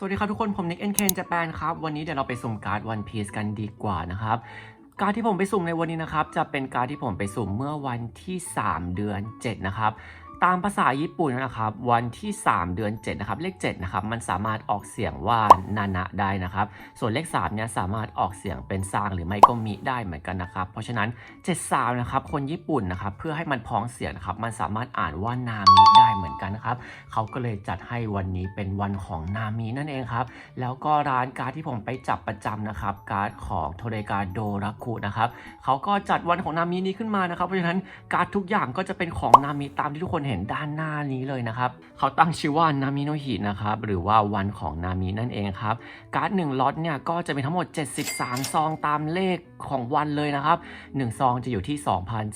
สวัสดีครับทุกคน ผมนิกเอ็นเคนจแปนครับ วันนี้เดี๋ยวเราไปสุ่มการ์ดวันพีซกันดีกว่านะครับ การดที่ผมไปสุ่มในวันนี้นะครับ จะเป็นการดที่ผมไปสุ่มเมื่อวันที่ 3 เดือน 7 นะครับ ตามภาษาญี่ปุ่นนะครับ วันที่ 3 เดือน 7 นะครับ เลข7นะครับมันสามารถออกเสียงว่านานะได้นะครับ ส่วนเลข3เนี่ยสามารถออกเสียงเป็นซางหรือไม่ก็มิได้เหมือนกันนะครับ เพราะฉะนั้น 73 นะครับ คนญี่ปุ่นนะครับ เพื่อให้มันพ้องเสียงนะครับ มันสามารถอ่านว่านามิได้เหมือนกันนะครับ เขาก็เลยจัดให้วันนี้เป็นวันของนามินั่นเองครับ แล้วก็ร้านการ์ดที่ผมไปจับประจำนะครับ การ์ดของโทเรกาโดราคุนะครับ เขาก็จัดวันของนามินี้ขึ้นมานะครับ เพราะฉะนั้นการ์ดทุกอย่างก็จะเป็นของนามิตามที่ทุกคนเห็นด้านหน้านี้เลยนะครับ เขาตั้งชื่อว่านามิโนฮินะครับ หรือว่าวันของนามินั่นเองครับ การ์ด1ล็อตเนี่ยก็จะมีทั้งหมด 73 ซองตามเลขของวันเลยนะครับ 1 ซองจะอยู่ที่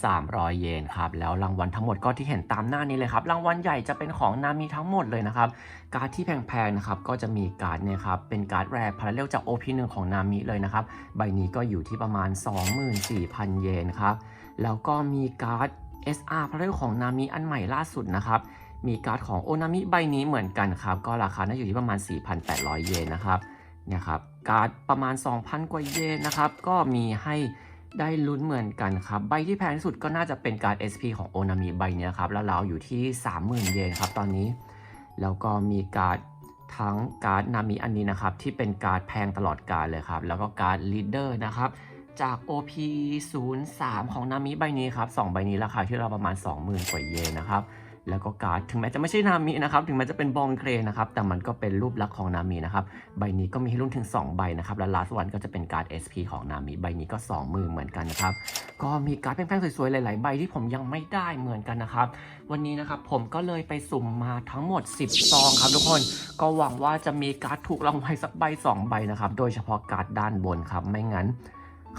2,300 เยนครับ แล้วรางวัลทั้งหมดก็ที่เห็นตามหน้านี้เลยครับ รางวัลใหญ่จะเป็นของนามิทั้งหมดเลยนะครับ การ์ดที่แพงๆนะครับก็จะมีการ์ดเนี่ยครับ เป็นการ์ดแรพาราเรลจาก OP1 ของนามิเลยนะครับ ใบนี้ก็อยู่ที่ประมาณ 24,000 เยนครับ แล้วก็มีการ์ด SR พาราเรลของนามิอันใหม่ล่าสุดนะครับ มีการ์ดของโอนามิใบนี้เหมือนกันครับ ก็ราคาน่าอยู่ที่ประมาณ 4,800 เยนนะครับเนี่ยครับการ์ดประมาณ 2,000 กว่าเยนนะครับ ก็มีให้ได้ลุ้นเหมือนกันครับ ใบที่แพงที่สุดก็น่าจะเป็นการ์ด SP ของโอนามิใบนี้ครับ แล้วเราอยู่ที่ 30,000 เยนครับตอนนี้ แล้วก็มีการ์ดทั้งการ์ดนามิอันนี้นะครับ ที่เป็นการ์ดแพงตลอดกาลเลยครับ แล้วก็การ์ดลีดเดอร์นะครับ จาก OP 0 3ของนามิใบนี้ครับ2ใบนี้ราคาที่เราประมาณ 20,000 กว่าเยนนะครับแล้วก็การ์ดถึงแม้จะไม่ใช่นามินะครับถึงแม้จะเป็นบองเกรนะครับแต่มันก็เป็นรูปลักษณ์ของนามินะครับใบนี้ก็มีให้รุ่นถึง 2 ใบนะครับและ last one ก็จะเป็นการ์ด SP ของนามิใบนี้ก็ 20,000 เหมือนกันนะครับก็มีการ์ดแพงๆสวยๆหลายๆใบที่ผมยังไม่ได้เหมือนกันนะครับวันนี้นะครับผมก็เลยไปสุ่มมาทั้งหมด 10 ซองครับทุกคนก็หวังว่าจะมีการ์ดถูกรางวัลสักใบ 2 ใบนะครับโดยเฉพาะการ์ดด้านบนครับไม่งั้น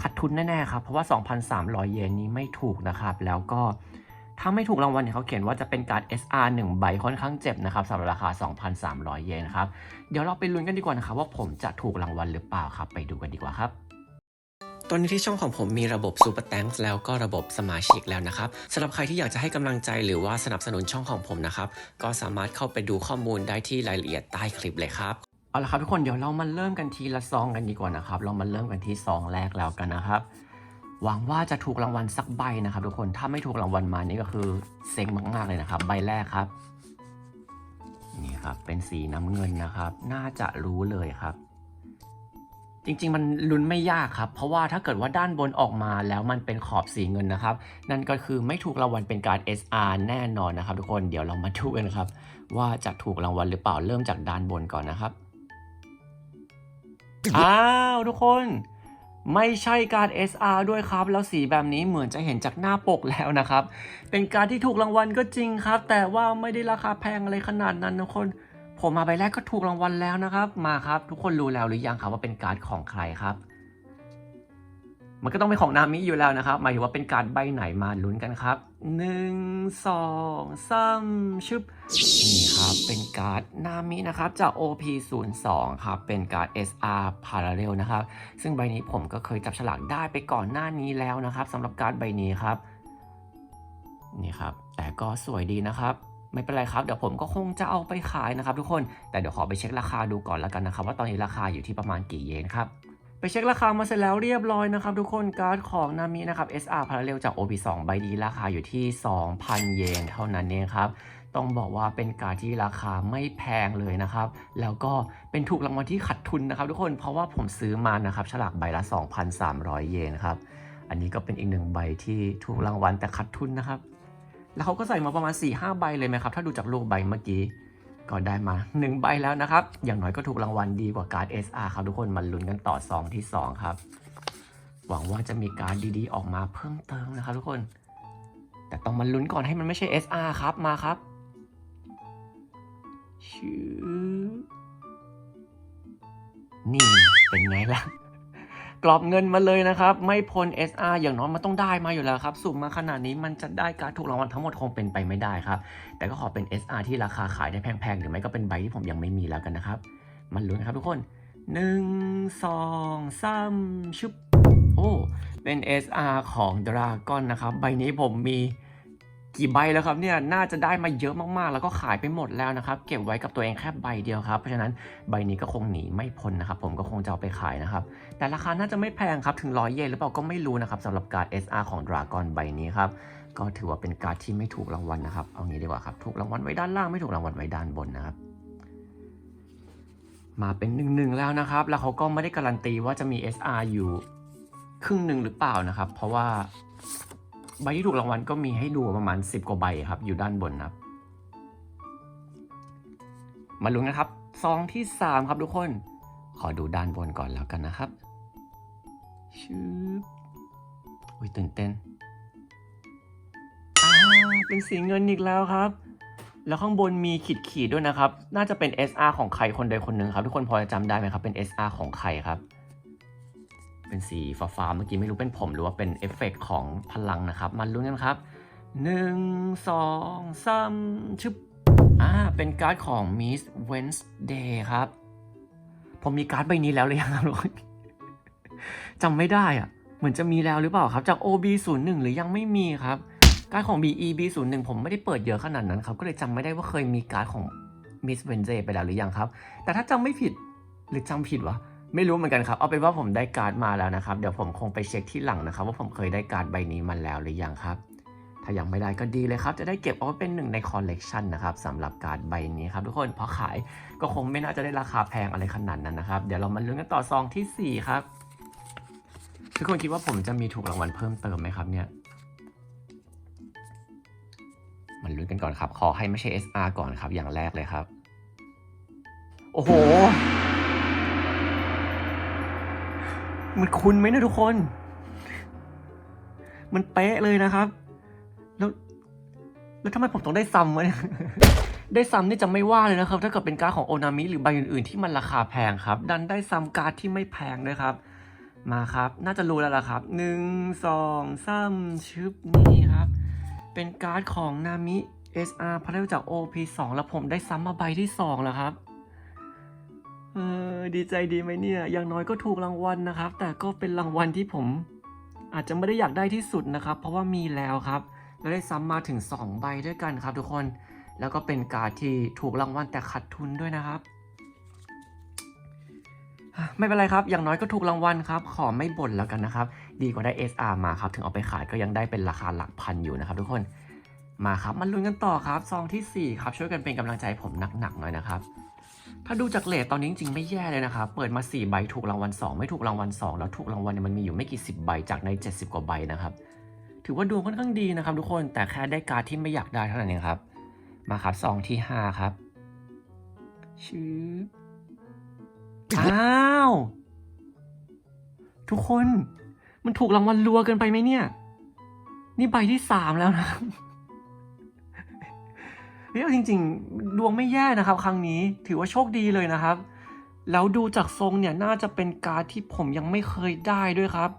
ขาดทุนแน่ๆครับ เพราะว่า 2,300 เยนนี้ไม่ถูกนะครับ แล้วก็ถ้าไม่ถูกรางวัลเนี่ยเขาเขียนว่าจะเป็นการ SR 1 ใบค่อนข้างเจ็บนะครับสำหรับราคา 2,300 เยนครับ เดี๋ยวเราไปลุ้นกันดีกว่านะครับว่าผมจะถูกรางวัลหรือเปล่าครับ ไปดูกันดีกว่าครับตอนนี้ที่ช่องของผมมีระบบ Super Thanks แล้วก็ระบบสมาชิกแล้วนะครับสำหรับใครที่อยากจะให้กำลังใจหรือว่าสนับสนุนช่องของผมนะครับ ก็สามารถเข้าไปดูข้อมูลได้ที่รายละเอียดใต้คลิปเลยครับ เอาละครับทุกคนเดี๋ยวเรามาเริ่มกันทีละซองกันดีกว่านะครับ เรามาเริ่มกันที่ซองแรกแล้วกันนะครับ หวังว่าจะถูกรางวัลสักใบนะครับ ทุกคนถ้าไม่ถูกรางวัลมานี่ก็คือเซ็งมากๆเลยนะครับ ใบแรกครับนี่ครับเป็นสีน้ำเงินนะครับ น่าจะรู้เลยครับ จริงๆมันลุ้นไม่ยากครับ เพราะว่าถ้าเกิดว่าด้านบนออกมาแล้วมันเป็นขอบสีเงินนะครับ นั่นก็คือไม่ถูกรางวัลเป็นการ SR แน่นอนนะครับ ทุกคนเดี๋ยวเรามาดูกันครับ ว่าจะถูกรางวัลหรือเปล่าเริ่มจากด้านบนก่อนนะครับ อ้าวทุกคนไม่ใช่การ SR ด้วยครับ แล้วสีแบบนี้เหมือนจะเห็นจากหน้าปกแล้วนะครับ เป็นการที่ถูกรางวัลก็จริงครับ แต่ว่าไม่ได้ราคาแพงอะไรขนาดนั้นทุกคน ผมมาใบแรกก็ถูกรางวัลแล้วนะครับ มาครับ ทุกคนรู้แล้วหรือยังครับว่าเป็นการ์ดของใครครับ มันก็ต้องเป็นของนามิอยู่แล้วนะครับ หมายถึงว่าเป็นการใบไหนมาลุ้นกันครับหนึ่งสองสามชึบนี่ครับเป็นการ์ดนามินะครับจาก OP 0 2 ครับเป็นการ์ด SR Parallel นะครับ ซึ่งใบนี้ผมก็เคยจับฉลากได้ไปก่อนหน้านี้แล้วนะครับสำหรับการ์ดใบนี้ครับนี่ครับ แต่ก็สวยดีนะครับไม่เป็นไรครับ เดี๋ยวผมก็คงจะเอาไปขายนะครับทุกคนแต่เดี๋ยวขอไปเช็คราคาดูก่อนแล้วกันนะครับ ว่าตอนนี้ราคาอยู่ที่ประมาณกี่เยนครับ ไปเช็คราคามาเสร็จแล้วเรียบร้อยนะครับทุกคนการ์ดของนามินะครับ SR Parallel จาก OP2 ใบดีราคาอยู่ที่ 2,000 เยนเท่านั้นเองครับต้องบอกว่าเป็นการ์ดที่ราคาไม่แพงเลยนะครับ แล้วก็เป็นถูกรางวัลที่ขัดทุนนะครับ ทุกคนเพราะว่าผมซื้อมานะครับฉลากใบละ 2,300 เยนครับอันนี้ก็เป็นอีกหนึ่งใบที่ถูกรางวัลแต่ขัดทุนนะครับ แล้วเขาก็ใส่มาประมาณ4-5ใบเลยไหมครับ ถ้าดูจากรูปใบเมื่อกี้ ก็ได้มา 1 ใบแล้วนะครับ อย่างน้อยก็ถูกรางวัลดีกว่าการ์ด SR ครับทุกคนมาลุ้นกันต่อซองที่ 2 ครับ หวังว่าจะมีการ์ดดีๆ ออกมาเพิ่มเติมนะครับทุกคน แต่ต้องมาลุ้นก่อนให้มันไม่ใช่ SR ครับมาครับชื่อนี่เป็นไงล่ะ กรอบเงินมาเลยนะครับ ไม่พ้น SR อย่างน้อยมันต้องได้มาอยู่แล้วครับสุ่มมาขนาดนี้มันจะได้การถูกรางวัลทั้งหมดคงเป็นไปไม่ได้ครับ แต่ก็ขอเป็น SR ที่ราคาขายได้แพงๆ หรือไม่ก็เป็นใบที่ผมยังไม่มีแล้วกันนะครับ มันลุ้นนะครับทุกคน 1 2 3ชุบโอ้เป็น SR ของ Dragon นะครับ ใบนี้ผมมี กี่ใบแล้วครับเนี่ยน่าจะได้มาเยอะมากๆ แล้วก็ขายไปหมดแล้วนะครับ เก็บไว้กับตัวเองแค่ใบเดียวครับ เพราะฉะนั้นใบนี้ก็คงหนีไม่พ้นนะครับ ผมก็คงจะเอาไปขายนะครับ แต่ราคาน่าจะไม่แพงครับถึงร้อยเยนหรือเปล่าก็ไม่รู้นะครับสำหรับการ์ด SR ของ Dragon ใบนี้ครับก็ถือว่าเป็นการ์ดที่ไม่ถูกรางวัลนะครับเอางี้ดีกว่าครับถูกรางวัลไว้ด้านล่างไม่ถูกรางวัลไว้ด้านบนนะครับมาเป็นหนึ่งหนึ่งแล้วนะครับ แล้วเขาก็ไม่ได้การันตีว่าจะมี SR อยู่ครึ่งหนึ่งหรือเปล่านะครับ เพราะว่า ใบที่ถูกรางวัลก็มีให้ดูประมาณ 10 กว่าใบครับ อยู่ด้านบนนะครับ มาลุ้นกันครับซองที่ 3 ครับทุกคน ขอดูด้านบนก่อนแล้วกันนะครับชืบอุ้ยตื่นเต้นเป็นสีเงินอีกแล้วครับ แล้วข้างบนมีขีดขีดด้วยนะครับ น่าจะเป็น SR ของใครคนใดคนหนึ่งครับ ทุกคนพอจะจำได้ไหมครับ เป็น SR ของใครครับ เป็นสีฟ้าๆเมื่อกี้ไม่รู้เป็นผมหรือว่าเป็นเอฟเฟกต์ของพลังนะครับมาลุ้นกันครับหนึ่งสองสามชึบอ่าเป็นการ์ดของ Miss Wednesday ครับ ผมมีการ์ดใบนี้แล้วหรือยังครับทุกคนจำไม่ได้อะ เหมือนจะมีแล้วหรือเปล่าครับ จาก OB01 หรือยังไม่มีครับ การ์ดของ BEB01 ผมไม่ได้เปิดเยอะขนาดนั้นครับ ก็เลยจำไม่ได้ว่าเคยมีการ์ดของ Miss Wednesday ไปแล้วหรือยังครับ แต่ถ้าจำไม่ผิดหรือจำผิดวะ ไม่รู้เหมือนกันครับ เอาเป็นว่าผมได้การ์ดมาแล้วนะครับ เดี๋ยวผมคงไปเช็คที่หลังนะครับ ว่าผมเคยได้การ์ดใบนี้มาแล้วหรือยังครับ ถ้ายังไม่ได้ก็ดีเลยครับ จะได้เก็บเอาไว้เป็นหนึ่งในคอลเลกชันนะครับสำหรับการ์ดใบนี้ครับทุกคน เพราะขายก็คงไม่น่าจะได้ราคาแพงอะไรขนาดนั้นนะครับ เดี๋ยวเรามาลุ้นกันต่อซองที่สี่ครับ ทุกคนคิดว่าผมจะมีถูกรางวัลเพิ่มเติมไหมครับเนี่ยมันลุ้นกันก่อนครับ ขอให้ไม่ใช่ SR ก่อนครับ อย่างแรกเลยครับ โอ้โห มันคุ้นไหมนะทุกคน มันเป๊ะเลยนะครับ แล้ว แล้วทำไมผมต้องได้ซัมวะเนี่ยได้ซัมนี่จะไม่ว่าเลยนะครับ ถ้าเกิดเป็นการ์ดของโอนามิหรือใบอื่นๆ ที่มันราคาแพงครับ ดันได้ซัมการ์ดที่ไม่แพงด้วยครับ มาครับ น่าจะรู้แล้วล่ะครับหนึ่งสองสามชึบนี่ครับ เป็นการ์ดของนามิ SR พัฒนาจาก OP2 แล้วผมได้ซ้ำมาใบที่ 2 แล้วครับ เออดีใจดีไหมเนี่ย อย่างน้อยก็ถูกรางวัลนะครับ แต่ก็เป็นรางวัลที่ผม อาจจะไม่ได้อยากได้ที่สุดนะครับ เพราะว่ามีแล้วครับแล้วได้ซ้ำมาถึง 2 ใบด้วยกันครับ ทุกคน แล้วก็เป็นการ์ดที่ถูกรางวัลแต่ขาดทุนด้วยนะครับ ไม่เป็นไรครับ อย่างน้อยก็ถูกรางวัลครับ ขอไม่บ่นแล้วกันนะครับ ดีกว่าได้ SR มาครับ ถึงเอาไปขายก็ยังได้เป็นราคาหลักพันอยู่นะครับ ทุกคน มาครับมาลุ้นกันต่อครับ ซองทีสี่4 ครับ ช่วยกันเป็นกำลังใจให้ผมหนักๆหน่อยนะครับ ถ้าดูจากเลทตอนนี้จริงๆไม่แย่เลยนะครับ เปิดมา 4 ใบถูกรางวัล 2 ไม่ถูกรางวัล 2 แล้วถูกรางวัลเนี่ยมันมีอยู่ไม่กี่สิบใบจากใน 70 กว่าใบนะครับ ถือว่าดวงค่อนข้างดีนะครับทุกคน แต่แค่ได้การ์ดที่ไม่อยากได้เท่านั้นเองครับ มาครับซองที่ 5 ครับ ชื่ออ้าว ทุกคน มันถูกรางวัลรัวเกินไปไหมเนี่ย นี่ใบที่สามแล้วนะ เอาจริง ๆ ดวงไม่แย่นะครับ ครั้งนี้ถือว่าโชคดีเลยนะครับ แล้วดูจากทรงเนี่ยน่าจะเป็นการ์ดที่ผมยังไม่เคยได้ด้วยครับ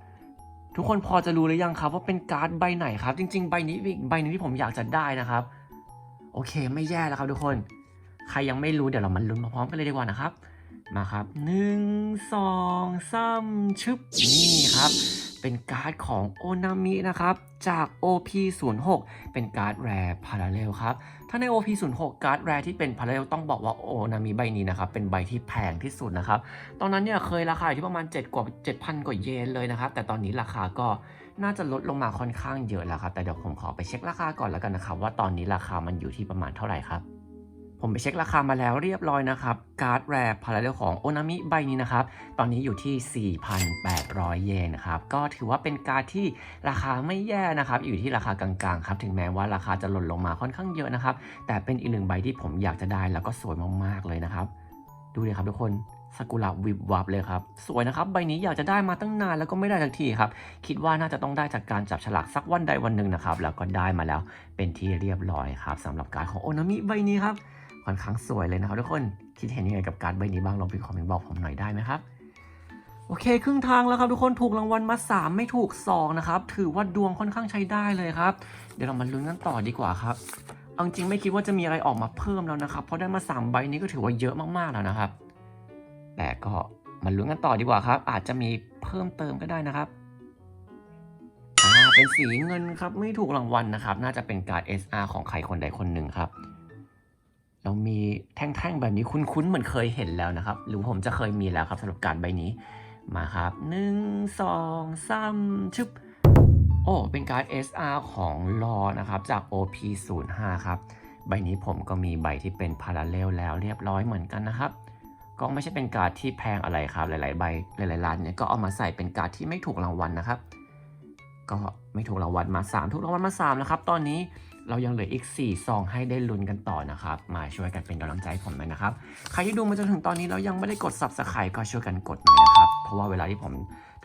ทุกคนพอจะรู้หรือยังครับว่าเป็นการ์ดใบไหนครับ จริง ๆ ใบนี้อีกใบนึงที่ผมอยากจะได้นะครับ โอเคไม่แย่แล้วครับทุกคน ใครยังไม่รู้เดี๋ยวเรามาลุ้นพร้อมกันเลยดีกว่านะครับมาครับหนึ่งสองสามชึบนี่ครับ เป็นการ์ดของโอนามินะครับ จาก OP06 เป็นการ์ดแรร์พาราเรลครับ ถ้าใน OP06 การ์ดแรร์ที่เป็นพาราเรลต้องบอกว่าโอนามิใบนี้นะครับ เป็นใบที่แพงที่สุดนะครับ ตอนนั้นเนี่ยเคยราคาอยู่ที่ประมาณ 7 กว่า 7,000 กว่าเยนเลยนะครับ แต่ตอนนี้ราคาก็น่าจะลดลงมาค่อนข้างเยอะแล้วครับ แต่เดี๋ยวผมขอไปเช็คราคาก่อนแล้วกันนะครับ ว่าตอนนี้ราคามันอยู่ที่ประมาณเท่าไหร่ครับ ผมไปเช็คราคามาแล้วเรียบร้อยนะครับ การ์ดแรร์พาราเรลของโอนามิใบนี้นะครับ ตอนนี้อยู่ที่ 4,800 เยนนะครับ ก็ถือว่าเป็นการ์ดที่ราคาไม่แย่นะครับ อยู่ที่ราคากลางๆครับ ถึงแม้ว่าราคาจะหล่นลงมาค่อนข้างเยอะนะครับ แต่เป็นอีกหนึ่งใบที่ผมอยากจะได้แล้วก็สวยมากๆเลยนะครับ ดูเลยครับทุกคนสกุระวิบวับเลยครับ สวยนะครับ ใบนี้อยากจะได้มาตั้งนานแล้วก็ไม่ได้สักทีครับ คิดว่าน่าจะต้องได้จากการจับฉลากสักวันใดวันหนึ่งนะครับ แล้วก็ได้มาแล้วเป็นที่เรียบร้อยครับสำหรับการของโอนามิใบนี้ครับ ค่อนข้างสวยเลยนะครับทุกคนคิดเห็นยังไงกับการใบนี้บ้างลองพิมพ์คอมเมนต์บอกผมหน่อยได้ไหมครับโอเค ครึ่งทางแล้วครับทุกคนถูกรางวัลมา 3 ไม่ถูก 2 นะครับ ถือว่าดวงค่อนข้างใช้ได้เลยครับ เดี๋ยวเรามาลุ้นกันต่อดีกว่าครับเอาจริงไม่คิดว่าจะมีอะไรออกมาเพิ่มแล้วนะครับ เพราะได้มา 3 ใบนี้ก็ถือว่าเยอะมากๆแล้วนะครับ แต่ก็มาลุ้นกันต่อดีกว่าครับ อาจจะมีเพิ่มเติมก็ได้นะครับเป็นสีเงินครับไม่ถูกรางวัลนะครับ น่าจะเป็นการ SR ของใครคนใดคนหนึ่งครับ เรามีแท่งๆแบบนี้คุ้นๆเหมือนเคยเห็นแล้วนะครับ หรือผมจะเคยมีแล้วครับสำหรับการใบนี้มาครับหนึ่งสองสามชึบโอ้เป็นการ์ด SR ของลอนะครับจาก OP05 ครับ ใบนี้ผมก็มีใบที่เป็นพาราเลลแล้วเรียบร้อยเหมือนกันนะครับ ก็ไม่ใช่เป็นการ์ดที่แพงอะไรครับ หลาย ๆ ใบหลายๆร้านเนี่ยก็เอามาใส่เป็นการ์ดที่ไม่ถูกรางวัลนะครับ ก็ไม่ถูกรางวัลมา 3 ถูกรางวัลมา3นะครับ ตอนนี้เรายังเหลืออีก4ซองให้ได้ลุ้นกันต่อนะครับ มาช่วยกันเป็นกำลังใจผมหน่อยนะครับ ใครที่ดูมาจนถึงตอนนี้แล้วยังไม่ได้กด subscribe ก็ช่วยกันกดหน่อยนะครับ เพราะว่าเวลาที่ผม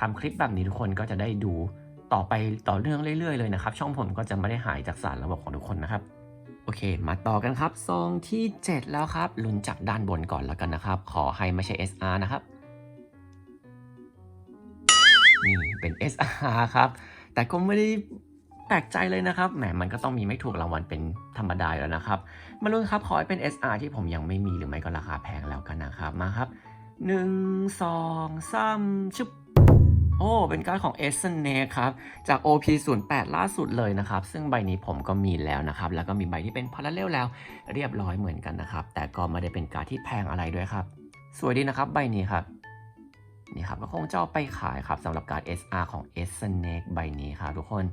ทำคลิปแบบนี้ทุกคนก็จะได้ดูต่อไปต่อเนื่องเรื่อยๆเลยนะครับ ช่องผมก็จะไม่ได้หายจากสารระบบของทุกคนนะครับ โอเค มาต่อกันครับซองที่ 7 แล้วครับลุ้นจากด้านบนก่อนแล้วกันนะครับ ขอให้ไม่ใช่ SR นะครับ นี่เป็น SR ครับ แต่ก็ไม่ได้แปลกใจเลยนะครับ แหม มันก็ต้องมีไม่ถูกรางวัลเป็นธรรมดาแล้วนะครับ มาลุ้นครับ ขอให้เป็น SR ที่ผมยังไม่มีหรือไม่ก็ราคาแพงแล้วกันนะครับ มาครับ 1 2 3ชึบโอ้ เป็นการ์ดของ s n a ครับ จาก OP08 ล่าสุดเลยนะครับ ซึ่งใบนี้ผมก็มีแล้วนะครับ แล้วก็มีใบที่เป็นพาราเลลแล้ว เรียบร้อยเหมือนกันนะครับ แต่ก็ไม่ได้เป็นการ์ดที่แพงอะไรด้วยครับ สวยดีนะครับ ใบนี้ครับ นี่ครับก็คงจะเอาไปขายครับสำหรับการ SR ของ s n a k ใบนี้ครับทุกคน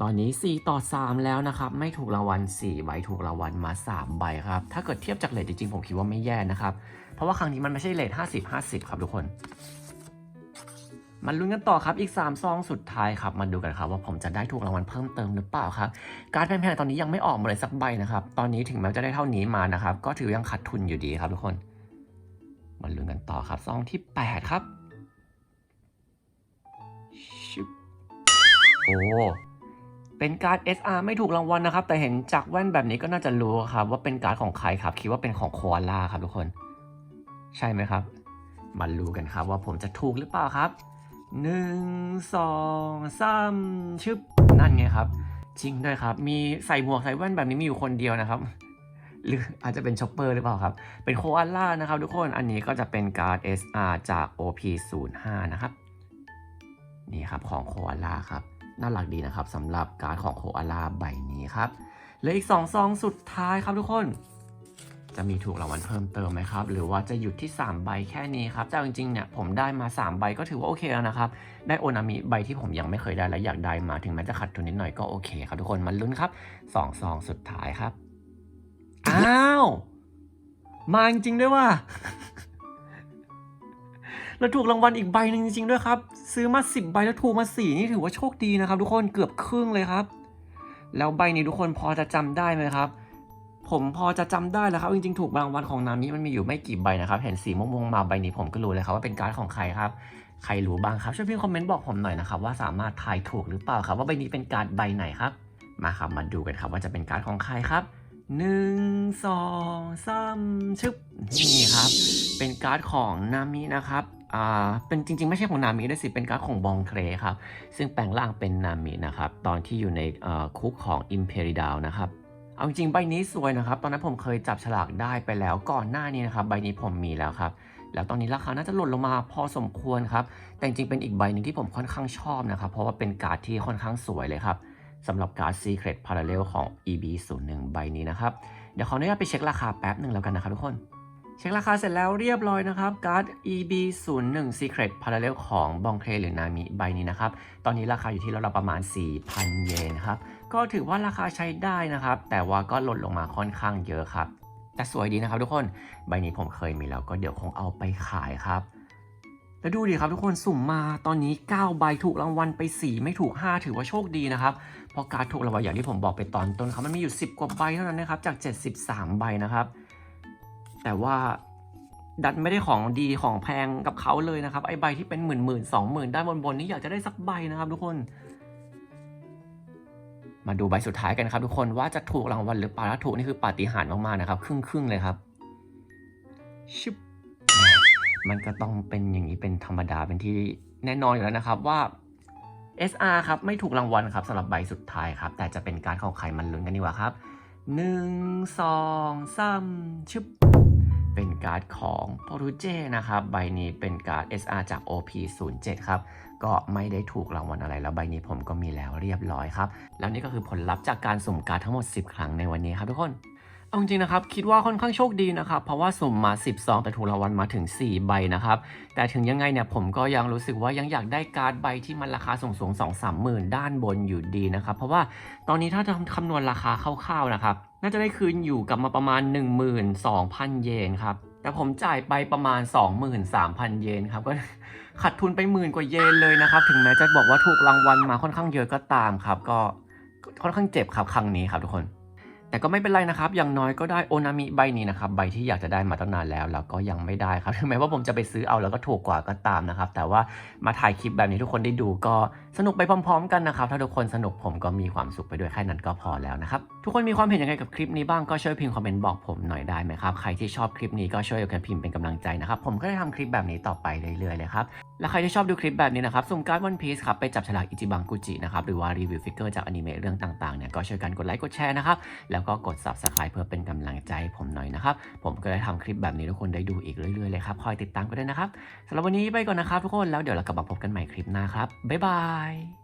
ตอนนี้ 4 ต่อ 3 แล้วนะครับ ไม่ถูกรางวัล4ใบถูกรางวัลมา 3 ใบครับ ถ้าเกิดเทียบจากเลทจริงๆ ผมคิดว่าไม่แย่นะครับ เพราะว่าครั้งนี้มันไม่ใช่เลท50 50 ครับทุกคน มันลุ้นกันต่อครับอีก 3 ซองสุดท้ายครับมาดูกันครับว่าผมจะได้ถูกรางวัลเพิ่มเติมหรือเปล่าครับ การแพงๆตอนนี้ยังไม่ออกมาเลยสักใบนะครับ ตอนนี้ถึงแม้จะได้เท่านี้มานะครับ ก็ถือยังขาดทุนอยู่ดีครับทุกคน มาลุ้นกันต่อครับซองที่ 8 ครับชึบโอ้เป็นการ์ด SR ไม่ถูกรางวัลนะครับ แต่เห็นจากแว่นแบบนี้ก็น่าจะรู้ครับว่าเป็นการ์ดของใครครับ คิดว่าเป็นของคอาล่าครับทุกคน ใช่ไหมครับ มารู้กันครับว่าผมจะถูกหรือเปล่าครับหนึ่งสองสามชึบนั่นไงครับ จริงด้วยครับ มีใส่หมวกใส่แว่นแบบนี้มีอยู่คนเดียวนะครับ หรืออาจจะเป็นช็อปเปอร์หรือเปล่าครับ เป็นโคอาล่านะครับทุกคน อันนี้ก็จะเป็นการ์ด SR จาก OP05 นะครับ นี่ครับของโคอาล่าครับ น่ารักดีนะครับสำหรับการ์ดของโคอาล่าใบนี้ครับเหลืออีก2ซองสุดท้ายครับทุกคน จะมีถูกรางวัลเพิ่มเติมไหมครับ หรือว่าจะหยุดที่ 3 ใบแค่นี้ครับ แต่จริงๆเนี่ยผมได้มา 3 ใบก็ถือว่าโอเคแล้วนะครับ ได้โอนามิใบที่ผมยังไม่เคยได้และอยากได้มาถึงแม้จะขัดทุนนิดหน่อยก็โอเคครับทุกคนมาลุ้นครับ2ซองสุดท้ายครับ อ้าว มาจริงๆด้วยว่าแล้วถูกรางวัลอีกใบหนึ่งจริงๆด้วยครับ ซื้อมา10ใบแล้วถูกมา4นี่ถือว่าโชคดีนะครับ ทุกคนเกือบครึ่งเลยครับ แล้วใบนี้ทุกคนพอจะจำได้ไหมครับ ผมพอจะจำได้แล้วครับ จริงๆ ถูกรางวัลของนามิมันมีอยู่ไม่กี่ใบนะครับ เห็นสีม่วงๆมาใบนี้ผมก็รู้เลยครับว่าเป็นการ์ดของใครครับใครรู้บ้างครับช่วยพิมพ์คอมเมนต์บอกผมหน่อยนะครับว่าสามารถทายถูกหรือเปล่าครับ ว่าใบนี้เป็นการ์ดใบไหนครับ มาครับมาดูกันครับว่าจะเป็นการ์ดของใครครับ หนึ่งสองสามชึบนี่ครับ เป็นการ์ดของนามินะครับอ่าเป็นจริง ๆ ไม่ใช่ของนามิด้วยสิ เป็นการ์ดของบองเครครับ ซึ่งแปลงร่างเป็นนามินะครับ ตอนที่อยู่ในคุกของอิมเพรีดาวนะครับเอาจริงใบนี้สวยนะครับ ตอนนั้นผมเคยจับฉลากได้ไปแล้วก่อนหน้านี้นะครับ ใบนี้ผมมีแล้วครับ แล้วตอนนี้ราคาน่าจะหล่นลงมาพอสมควรครับ แต่จริงๆเป็นอีกใบหนึ่งที่ผมค่อนข้างชอบนะครับ เพราะว่าเป็นการ์ดที่ค่อนข้างสวยเลยครับ สำหรับการ์ด Secret Parallel ของ EB01 ใบนี้นะครับ เดี๋ยวขออนุญาตไปเช็คราคาแป๊บหนึ่งแล้วกันนะครับทุกคน เช็คราคาเสร็จแล้วเรียบร้อยนะครับการ์ด EB01 Secret Parallel ของบองเคหรือนามิใบนี้นะครับ ตอนนี้ราคาอยู่ที่ราวๆประมาณ 4,000 เยนครับ ก็ถือว่าราคาใช้ได้นะครับ แต่ว่าก็ลดลงมาค่อนข้างเยอะครับ แต่สวยดีนะครับทุกคน ใบนี้ผมเคยมีแล้วก็เดี๋ยวคงเอาไปขายครับแล้วดูดิครับทุกคนสุ่มมาตอนนี้ 9 ใบถูกรางวัลไป 4 ไม่ถูก 5 ถือว่าโชคดีนะครับ เพราะการดถูกรางวัลอย่างที่ผมบอกไปตอนต้นครับมันมีอยู่ 10 กว่าใบเท่านั้นนะครับจาก 73 ใบนะครับ แต่ว่าดันไม่ได้ของดีของแพงกับเขาเลยนะครับ ไอใบที่เป็นหมื่นหมื่นสองหมื่นด้านบนบนนี้อยากจะได้สักใบนะครับ ทุกคน มาดูใบสุดท้ายกันครับ ทุกคนว่าจะถูกรางวัลหรือเปล่าถ้าถูกนี่คือปาฏิหาริย์มากๆนะครับ ครึ่งครึ่งๆเลยครับชิบมันก็ต้องเป็นอย่างนี้เป็นธรรมดาเป็นที่แน่นอนอยู่แล้วนะครับ ว่า SR ครับไม่ถูกรางวัลครับสำหรับใบสุดท้ายครับ แต่จะเป็นการของใครมันลุ้นกันดีกว่าครับหนึ่งสองสามชึบเป็นการ์ดของ p o r t u g e นะครับ ใบนี้เป็นการ์ด SR จาก OP07 ครับ ก็ไม่ได้ถูกรางวัลอะไรแล้วใบนี้ผมก็มีแล้วเรียบร้อยครับ แล้วนี่ก็คือผลลัพธ์จากการสุ่มการ์ดทั้งหมด 10 ครั้งในวันนี้ครับทุกคน เอาจริงนะครับ คิดว่าค่อนข้างโชคดีนะครับ เพราะว่าสุ่มมา10ซองแต่ถูกรางวัลมาถึง 4 ใบนะครับ แต่ถึงยังไงเนี่ยผมก็ยังรู้สึกว่ายังอยากได้การ์ดใบที่มันราคาสูงสูง2 3หมื่นด้านบนอยู่ดีนะครับ เพราะว่าตอนนี้ถ้าจะคำนวณราคาคร่าวๆนะครับ น่าจะได้คืนอยู่กับมาประมาณ 12,000 เยนครับแต่ผมจ่ายไปประมาณ 23,000 เยนครับก็ขาดทุนไปหมื่นกว่าเยนเลยนะครับ ถึงแม้จะบอกว่าถูกรางวัลมาค่อนข้างเยอะก็ตามครับ ก็ค่อนข้างเจ็บครับครั้งนี้ครับทุกคน แต่ก็ไม่เป็นไรนะครับ อย่างน้อยก็ได้โอนามิใบนี้นะครับ ใบที่อยากจะได้มาตั้งนานแล้ว แล้วก็ยังไม่ได้ครับ ถึงแม้ว่าผมจะไปซื้อเอาแล้วก็ถูกกว่าก็ตามนะครับ แต่ว่ามาถ่ายคลิปแบบนี้ทุกคนได้ดูก็สนุกไปพร้อม ๆ กันนะครับ ถ้าทุกคนสนุกผมก็มีความสุขไปด้วยแค่นั้นก็พอแล้วนะครับ ทุกคนมีความเห็นยังไงกับคลิปนี้บ้างก็ช่วยพิมพ์คอมเมนต์บอกผมหน่อยได้ไหมครับ ใครที่ชอบคลิปนี้ก็ช่วยกันพิมพ์เป็นกำลังใจนะครับ ผมก็จะทำคลิปแบบนี้ต่อไปเรื่อยๆเลยครับ และใครที่ชอบดูคลิปแบบนี้นะครับสุ่มการ์ดวันพีซครับไปจับฉลากอิจิบังกุจินะครับหรือว่ารีวิวฟิกเกอร์จากอนิเมะเรื่องต่างๆเนี่ยก็ช่วยกันกดไลค์กดแชร์นะครับแล้วก็กด subscribe เพื่อเป็นกำลังใจผมหน่อยนะครับผมก็ได้ทำคลิปแบบนี้ทุกคนได้ดูอีกเรื่อยๆเลยครับคอยติดตามกันด้วยนะครับสำหรับวันนี้ไปก่อนนะครับทุกคนแล้วเดี๋ยวเรากลับมาพบกันใหม่คลิปหน้าครับบ๊ายบาย